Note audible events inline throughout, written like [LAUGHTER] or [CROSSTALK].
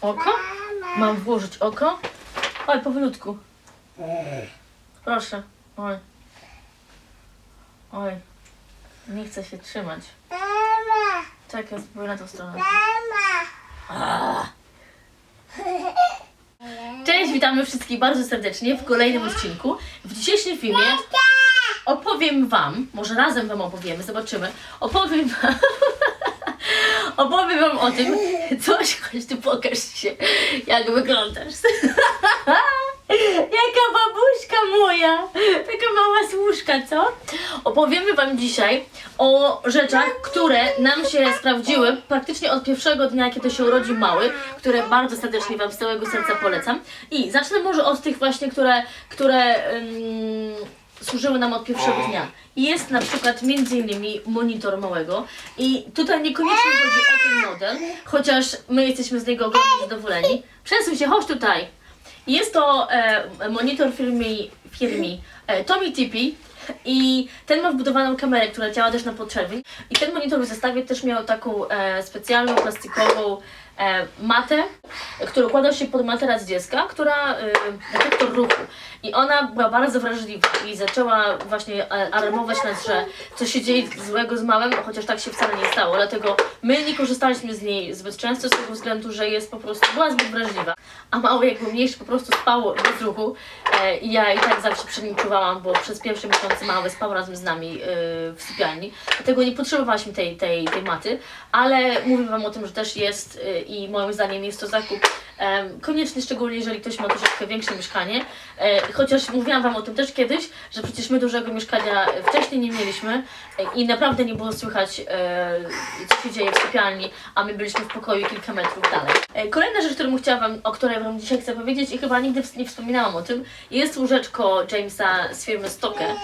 Oko? Mam włożyć oko? Oj, powolutku. Proszę. Oj. Oj. Nie chcę się trzymać. Czekaj, spróbuję na tą stronę. Cześć, witamy wszystkich bardzo serdecznie w kolejnym odcinku. W dzisiejszym filmie opowiem Wam, może razem Wam opowiemy, zobaczymy. Opowiem Wam, [LAUGHS] opowiem Wam o tym, [LAUGHS] coś, chodź tu pokaż się, jak wyglądasz. [LAUGHS] Jaka babuszka moja, taka mała służka, co? Opowiemy Wam dzisiaj o rzeczach, które nam się sprawdziły praktycznie od pierwszego dnia, kiedy się urodził mały, które bardzo serdecznie Wam z całego serca polecam. I zacznę może od tych właśnie, które, które ym, służyły nam od pierwszego dnia. Jest na przykład między innymi monitor małego i tutaj niekoniecznie chodzi o ten model, chociaż my jesteśmy z niego ogromnie zadowoleni. Przesuń się, chodź tutaj. Jest to e, monitor firmy, firmy e, Tommy Tippy i ten ma wbudowaną kamerę, która działa też na potrzeby. I ten monitor w zestawie też miał taką e, specjalną plastikową e, matę, która układa się pod materac dziecka, która e, detektor ruchu. I ona była bardzo wrażliwa i zaczęła właśnie e, alarmować nas, że coś się dzieje złego z małym, chociaż tak się wcale nie stało. Dlatego my nie korzystaliśmy z niej zbyt często z tego względu, że jest po prostu, była zbyt wrażliwa. A mały jak był mniejszy po prostu spał bez ruchu e, i ja i tak zawsze przy nim czuwałam, bo przez pierwsze miesiące mały spał razem z nami e, w sypialni. Dlatego nie potrzebowałyśmy tej, tej, tej maty, ale mówię Wam o tym, że też jest e, i moim zdaniem jest to zakup em, konieczny, szczególnie jeżeli ktoś ma troszeczkę większe mieszkanie. E, chociaż mówiłam Wam o tym też kiedyś, że przecież my dużego mieszkania wcześniej nie mieliśmy e, i naprawdę nie było słychać, e, co się dzieje w sypialni, a my byliśmy w pokoju kilka metrów dalej. Kolejna rzecz, którą chciałam o której Wam dzisiaj chcę powiedzieć i chyba nigdy nie wspominałam o tym, jest łóżeczko Jamesa z firmy Stokke.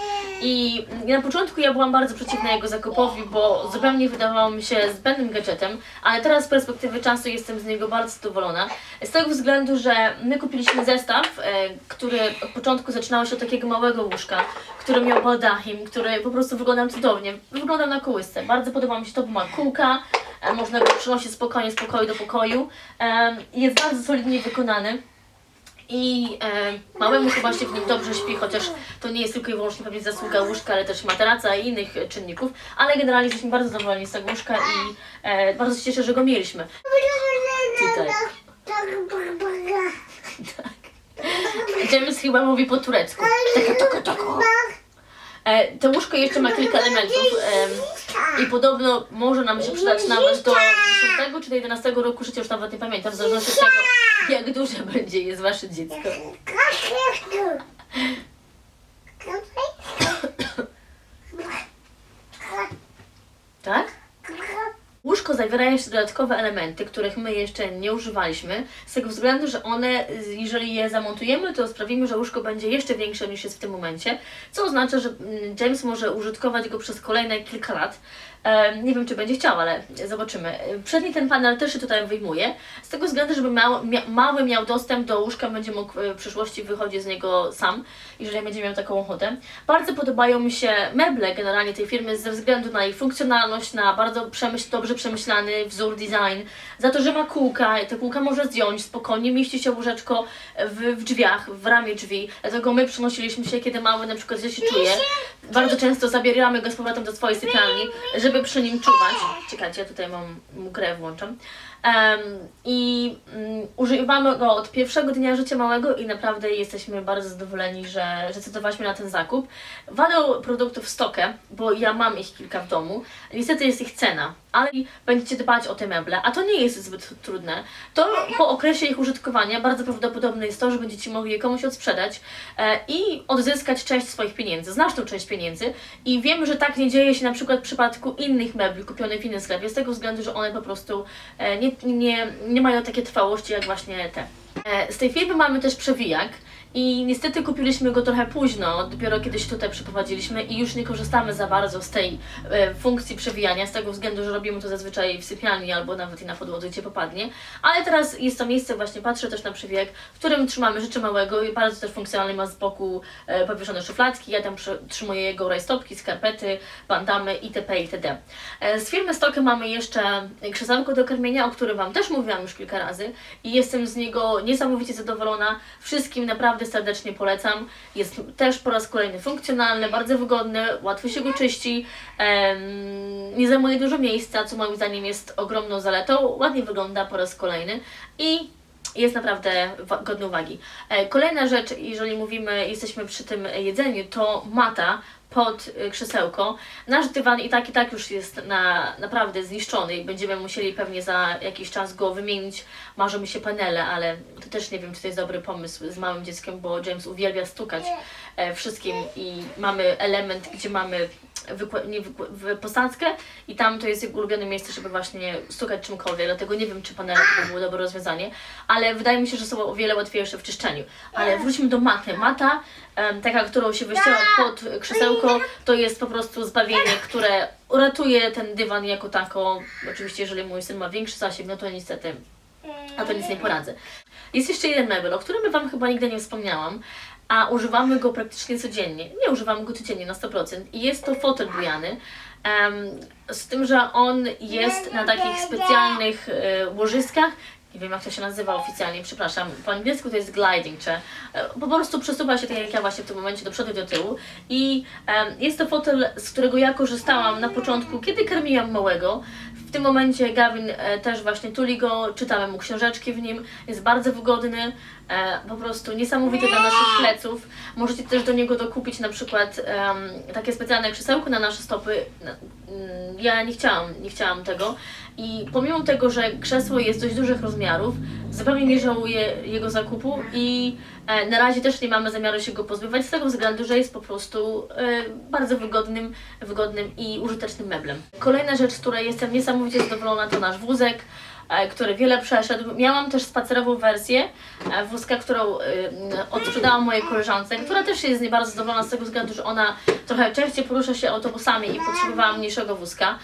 I na początku ja byłam bardzo przeciwna jego zakupowi, bo zupełnie wydawało mi się zbędnym gadżetem, ale teraz z perspektywy czasu jestem z niego bardzo zadowolona. Z tego względu, że my kupiliśmy zestaw, e, który od początku zaczynało się od takiego małego łóżka, który miał baldachim, który po prostu wyglądał cudownie. Wyglądał na kołysce. Bardzo podoba mi się to, bo ma kółka, e, można go przenosić spokojnie z pokoju do pokoju. E, Jest bardzo solidnie wykonany. I e, małemu chyba się w nim dobrze śpi, chociaż to nie jest tylko i wyłącznie pewnie zasługa łóżka, ale też materaca i innych e, czynników. Ale generalnie jesteśmy bardzo zadowoleni z tego łóżka i e, bardzo się cieszę, że go mieliśmy. Tutaj. James chyba mówi po turecku. Taka, taka, taka. E, to łóżko jeszcze ma kilka elementów em, i podobno może nam się przydać nawet do 10 czy do 11 roku życia, już nawet nie pamiętam, w zależności od tego, jak duże [LAUGHS] będzie jest wasze dziecko. [LAUGHS] Tak? Łóżko zawiera jeszcze dodatkowe elementy, których my jeszcze nie używaliśmy, z tego względu, że one, y, jeżeli je zamontujemy, to sprawimy, że łóżko będzie jeszcze większe niż jest w tym momencie, co oznacza, że mm, James może użytkować go przez kolejne kilka lat. Nie wiem, czy będzie chciał, ale zobaczymy. Przedni ten panel też się tutaj wyjmuje, z tego względu, żeby mały miał dostęp do łóżka, będzie mógł e, w przyszłości wychodzić z niego sam, jeżeli będzie miał taką ochotę. Bardzo podobają mi się meble generalnie tej firmy ze względu na ich funkcjonalność, na bardzo przemyśl, dobrze przemyślany wzór, design, za to, że ma kółka, te kółka może zdjąć, spokojnie mieści się łóżeczko w, w drzwiach, w ramię drzwi, dlatego my przenosiliśmy się, kiedy mały na przykład źle się czuje, bardzo często zabieramy go z powrotem do swojej sypialni, żeby przy nim czuwać. Czekajcie, ja tutaj mam mu grę włączam. Em, I mm, używamy go od pierwszego dnia życia małego i naprawdę jesteśmy bardzo zadowoleni, że, że zdecydowaliśmy na ten zakup. Wadą produktów Stokę, bo ja mam ich kilka w domu, niestety jest ich cena, ale będziecie dbać o te meble, a to nie jest zbyt trudne. To po okresie ich użytkowania bardzo prawdopodobne jest to, że będziecie mogli je komuś odsprzedać e, i odzyskać część swoich pieniędzy, znaczną część pieniędzy i wiemy, że tak nie dzieje się na przykład w przypadku innych mebli kupionych w innym sklepie, z tego względu, że one po prostu e, nie, nie, nie mają takiej trwałości jak właśnie te. E, Z tej firmy mamy też przewijak i niestety kupiliśmy go trochę późno, dopiero kiedy się tutaj przeprowadziliśmy i już nie korzystamy za bardzo z tej e, funkcji przewijania, z tego względu, że robimy to zazwyczaj w sypialni albo nawet i na podłodze, gdzie popadnie. Ale teraz jest to miejsce, właśnie patrzę też na przywiek, w którym trzymamy rzeczy małego i bardzo też funkcjonalny ma z boku e, powieszone szufladki. Ja tam trzymuję jego rajstopki, skarpety, bandamy itp. itd. E, z firmy Stokę mamy jeszcze krzesełko do karmienia, o którym Wam też mówiłam już kilka razy i jestem z niego niesamowicie zadowolona. Wszystkim naprawdę serdecznie polecam. Jest też po raz kolejny funkcjonalny, bardzo wygodny, łatwo się go czyści, nie zajmuje dużo miejsca, co moim zdaniem jest ogromną zaletą. Ładnie wygląda po raz kolejny i jest naprawdę godny uwagi. E, Kolejna rzecz, jeżeli mówimy, jesteśmy przy tym jedzeniu, to mata pod e, krzesełko. Nasz dywan i tak i tak już jest na, naprawdę zniszczony i będziemy musieli pewnie za jakiś czas go wymienić. Marzą mi się panele, ale to też nie wiem, czy to jest dobry pomysł z małym dzieckiem, bo James uwielbia stukać e, wszystkim i mamy element, gdzie mamy nie w- posadzkę i tam to jest jego ulubione miejsce, żeby właśnie stukać czymkolwiek, dlatego nie wiem, czy panele to by było dobre rozwiązanie, ale wydaje mi się, że są o wiele łatwiejsze w czyszczeniu. Ale wróćmy do maty. Mata, em, taka, którą się wyściela pod krzesełko, to jest po prostu zbawienie, które uratuje ten dywan jako tako. Oczywiście, jeżeli mój syn ma większy zasięg, no to niestety a to nic nie poradzę. Jest jeszcze jeden mebel, o którym Wam chyba nigdy nie wspomniałam, a używamy go praktycznie codziennie. Nie używamy go codziennie na 100% i jest to fotel bujany. Em, z tym, że on jest na takich specjalnych e, łożyskach. Nie wiem, jak to się nazywa oficjalnie, przepraszam. Po angielsku to jest gliding, czy e, po prostu przesuwa się tak jak ja właśnie w tym momencie do przodu i do tyłu. I jest to fotel, z którego ja korzystałam na początku, kiedy karmiłam małego. W tym momencie Gavin e, też właśnie tuli go, czytamy mu książeczki w nim, jest bardzo wygodny, e, po prostu niesamowity dla naszych pleców. Możecie też do niego dokupić na przykład em, takie specjalne krzesełko na nasze stopy. Na- mm, Ja nie chciałam, nie chciałam tego i pomimo tego, że krzesło jest dość dużych rozmiarów, zupełnie nie żałuję jego zakupu i e, na razie też nie mamy zamiaru się go pozbywać z tego względu, że jest po prostu e, bardzo wygodnym, wygodnym i użytecznym meblem. Kolejna rzecz, z której jestem niesamowicie zadowolona, to nasz wózek, e, który wiele przeszedł. Miałam też spacerową wersję wózka, którą odsprzedałam mojej koleżance, która też jest nie bardzo zadowolona z tego względu, że ona trochę częściej porusza się autobusami i potrzebowała mniejszego wózka.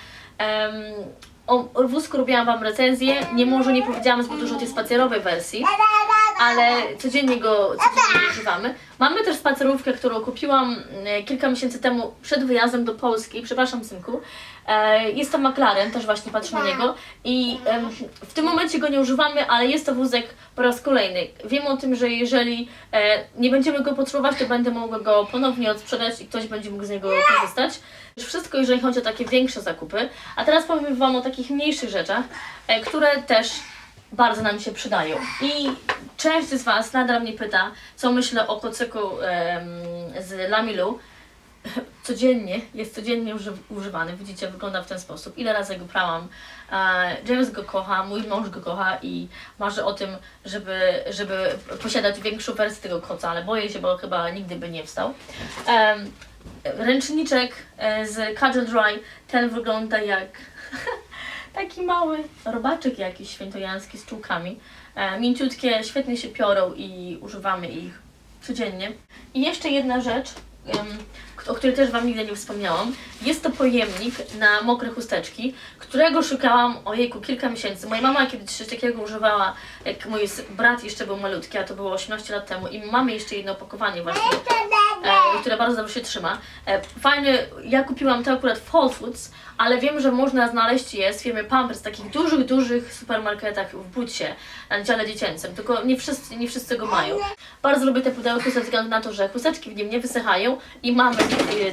O wózku robiłam Wam recenzję, nie może nie powiedziałam zbyt dużo o tej spacerowej wersji, ale codziennie go codziennie używamy. Mamy też spacerówkę, którą kupiłam e, kilka miesięcy temu przed wyjazdem do Polski, przepraszam synku. E, Jest to McLaren, też właśnie patrzę na niego i w tym momencie go nie używamy, ale jest to wózek po raz kolejny. Wiem o tym, że jeżeli e, nie będziemy go potrzebować, to będę mogła go ponownie odsprzedać i ktoś będzie mógł z niego korzystać. Już wszystko, jeżeli chodzi o takie większe zakupy. A teraz powiem Wam o takich mniejszych rzeczach, e, które też bardzo nam się przydają. I część z Was nadal mnie pyta, co myślę o kocyku em, z Lamilu. [LAUGHS] Codziennie, jest codziennie uży, używany, widzicie, wygląda w ten sposób. Ile razy go prałam. James go kocha, mój mąż go kocha i marzy o tym, żeby, żeby posiadać większą wersję tego koca, ale boję się, bo chyba nigdy by nie wstał. Em, ręczniczek e, z Cuddle Dry, ten wygląda jak [LAUGHS] taki mały robaczek jakiś świętojański z czułkami. E, mięciutkie, świetnie się piorą i używamy ich codziennie. I jeszcze jedna rzecz, o której też Wam nigdy nie wspomniałam. Jest to pojemnik na mokre chusteczki, którego szukałam ojejku kilka miesięcy. Moja mama kiedyś coś takiego używała, jak mój brat jeszcze był malutki, a to było 18 lat temu i mamy jeszcze jedno opakowanie właśnie e, które bardzo dobrze się trzyma. E, fajnie, ja kupiłam to akurat w Whole Foods, ale wiem, że można znaleźć je z firmy Pampers w takich dużych, dużych supermarketach w Budsie na dziale dziecięcym, tylko nie wszyscy, nie wszyscy go mają. Bardzo lubię te pudełki ze względu na to, że chusteczki w nim nie wysychają i mamy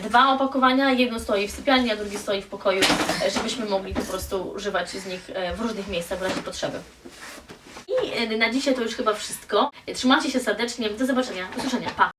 dwa opakowania, jedno stoi w sypialni, a drugie stoi w pokoju, e, żebyśmy mogli po prostu używać z nich e, w różnych miejscach w razie potrzeby. I e, na dzisiaj to już chyba wszystko. Trzymajcie się serdecznie, do zobaczenia, do usłyszenia, pa!